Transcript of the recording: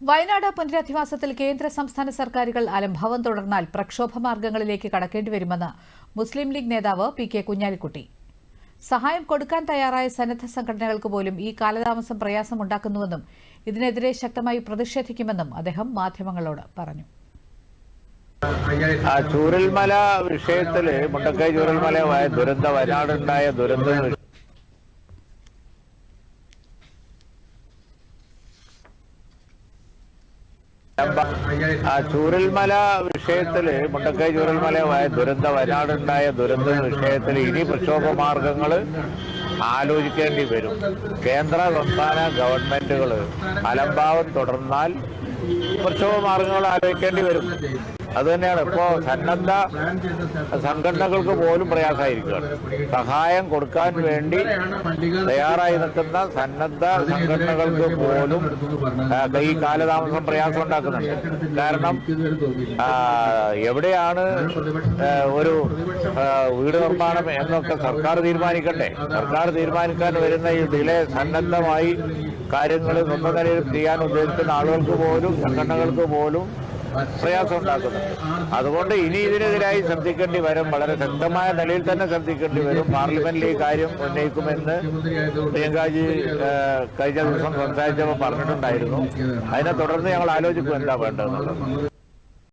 വയനാട് പുനരധിവാസത്തിൽ കേന്ദ്ര സംസ്ഥാന സർക്കാരുകൾ അലംഭാവം തുടർന്നാൽ പ്രക്ഷോഭ മാർഗങ്ങളിലേക്ക് കടക്കേണ്ടി വരുമെന്ന് മുസ്ലിം ലീഗ് നേതാവ് പി കെ കുഞ്ഞാലിക്കുട്ടി. സഹായം കൊടുക്കാൻ തയ്യാറായ സന്നദ്ധ സംഘടനകൾക്ക് പോലും ഈ കാലതാമസം പ്രയാസമുണ്ടാക്കുന്നുവെന്നും ഇതിനെതിരെ ശക്തമായി പ്രതിഷേധിക്കുമെന്നും അദ്ദേഹം മാധ്യമങ്ങളോട് പറഞ്ഞു. ചൂരൽമല വിഷയത്തിൽ മുണ്ടക്കൈ ചൂരൽമല ദുരന്ത വയനാടുണ്ടായ ദുരന്ത ചൂരൽമല വിഷയത്തിൽ മുണ്ടക്കൈ ചൂരൽമല ദുരന്ത വയനാടുണ്ടായ ദുരന്ത വിഷയത്തിൽ ഇനി പ്രക്ഷോഭ മാർഗങ്ങൾ ആലോചിക്കേണ്ടി വരും. കേന്ദ്ര സംസ്ഥാന ഗവൺമെന്റുകൾ അലംഭാവം തുടർന്നാൽ പ്രക്ഷോഭ മാർഗങ്ങൾ ആലോചിക്കേണ്ടി വരും. അത് തന്നെയാണ് ഇപ്പോ സന്നദ്ധ സംഘടനകൾക്ക് പോലും പ്രയാസമായിരിക്കുകയാണ്. സഹായം കൊടുക്കാൻ വേണ്ടി തയ്യാറായി നിൽക്കുന്ന സന്നദ്ധ സംഘടനകൾക്ക് പോലും ഈ കാലതാമസം പ്രയാസം ഉണ്ടാക്കുന്നുണ്ട്. കാരണം എവിടെയാണ് ഒരു വീട് നിർമ്മാണം എന്നൊക്കെ സർക്കാർ തീരുമാനിക്കട്ടെ. സർക്കാർ തീരുമാനിക്കാൻ വരുന്ന ഈ ഡിലേ സന്നദ്ധമായി കാര്യങ്ങൾ സ്വന്തം നിലയിൽ ചെയ്യാൻ ഉദ്ദേശിക്കുന്ന ആളുകൾക്ക് പോലും സംഘടനകൾക്ക് പോലും പ്രയാസം ഉണ്ടാക്കുന്നത് അതുകൊണ്ട് ഇനി ഇതിനെതിരായി ശ്രദ്ധിക്കേണ്ടി വരും. വളരെ ശക്തമായ നിലയിൽ തന്നെ ശ്രദ്ധിക്കേണ്ടി വരും. പാർലമെന്റിൽ ഈ കാര്യം ഉന്നയിക്കുമെന്ന് പ്രിയങ്കാജി കഴിഞ്ഞ ദിവസം സംസാരിച്ചപ്പോൾ പറഞ്ഞിട്ടുണ്ടായിരുന്നു. അതിനെ തുടർന്ന് ഞങ്ങൾ ആലോചിക്കും എന്താ വേണ്ടതെന്നുള്ളത്.